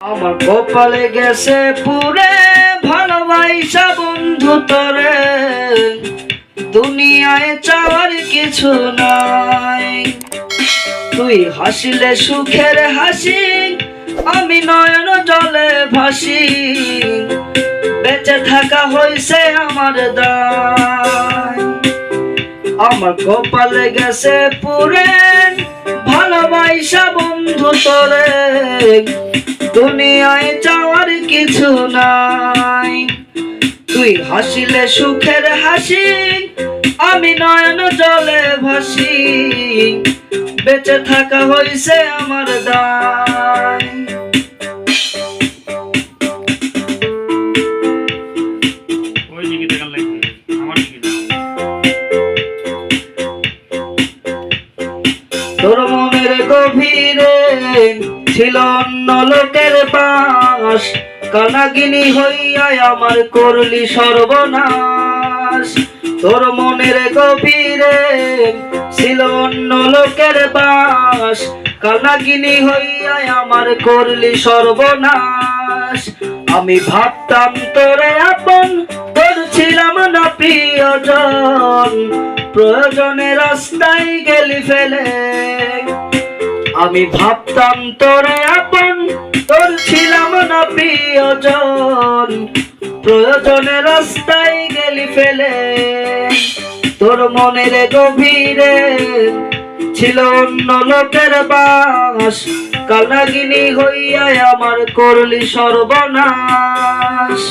আমার কপালে গেছে পুরে, ভালোবাসা বন্ধু তোরে। দুনিয়ায় চাওয়ার কিছু নাই। তুই হাসিলে সুখের হাসি, আমি নয়ন জলে ভাসি। বেঁচে থাকা হইছে আমার দায়। আমার কপালে গেছে পুরে ভালোবাসা বন্ধু তোরে, দুনিয়ায় চাওয়ার কিছু নাই। তুই হাসিলে সুখের হাসি, আমি নয়ন জলে ভাসি। বেঁচে থাকা হইছে আমার দায়। গভীরে ছিল অন্য লোকের পাশ কানাগিনী হইয়া আমার করলি সর্বনাশ। তোর মনের গভীরে ছিল অন্য লোকের বাস, কানাগিনী হইয়া আমার করলি সর্বনাশ। আমি ভাবতাম তোরে আপন তোর ছিলাম না প্রিয়জন প্রয়োজনে রাস্তায় গেলি ফেলে। আমি ভাবতাম তোরে আপন, তোর ছিলাম না প্রিয়জন। প্রয়োজনে রাস্তায় গেলি ফেলে, তোর মনের গভীরে ছিল অন্য লোকের বাস। কালাগিনী হইয়া আমার করলি সর্বনাশ।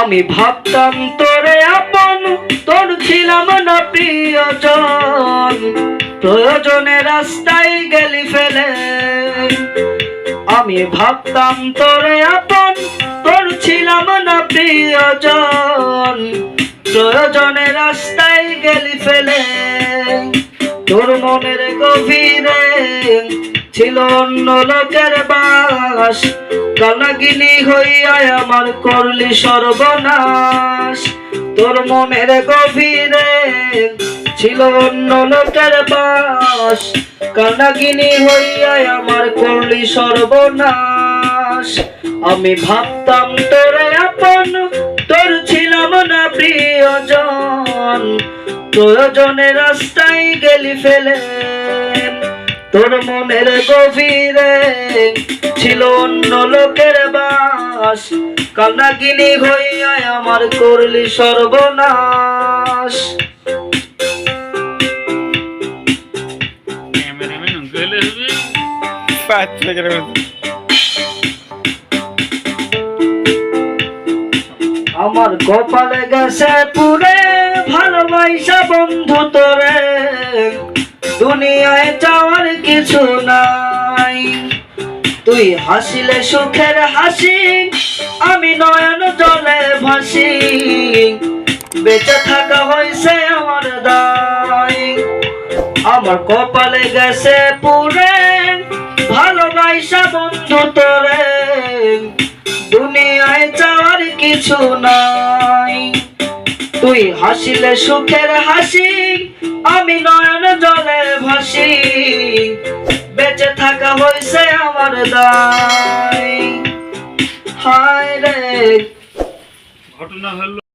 আমি ভাবতাম তোরে আপন, তোর ছিলাম না প্রিয়জন। প্রয়োজনে রাস্তায় গেলি ফেলে। আমি ভাবতাম তোরে আপন, তোর ছিলাম না প্রিয়জন। প্রয়োজনে রাস্তায় গেলি ফেলে। তোর মনের গভীরে ছিল অন্য লোকের বাস কালাগিনী হইয়া আমার করলি সর্বনাশ। তোর মনের গভীরে ছিল অন্য লোকের বাস, কানাগিনী হইয়া আমার করলি সর্বনাশ। আমি ভাবতাম তোরে আপন, তোর ছিলাম না প্রিয়জন। প্রয়োজনে রাস্তায় গেলি ফেলে তোর মনের গভীরে ছিল অন্য লোকের বাস। কান্নাগিনী হইয়া আমার করলি সর্বনাশ। আমার কপালে গেছে পুরে, ভালোবাসা বন্ধু তোরে। দুনিয়ায় যাওয়ার কিছু নাই। তুই হাসিলে সুখের হাসি, আমি নয়ন জলে ভাসি। বেঁচে থাকা হয়েছে আমার দায়। আমার কপালে গেছে পুরে, ভালোবাসা বন্ধু তোরে। দুনিয়ায় যাওয়ার কিছু নাই। তুই হাসিলে সুখের হাসি, আমি নয়ন জলে ভাসি। বেঁচে থাকা হয়েছে আমার দায়। হায় রে। ঘটনা হলো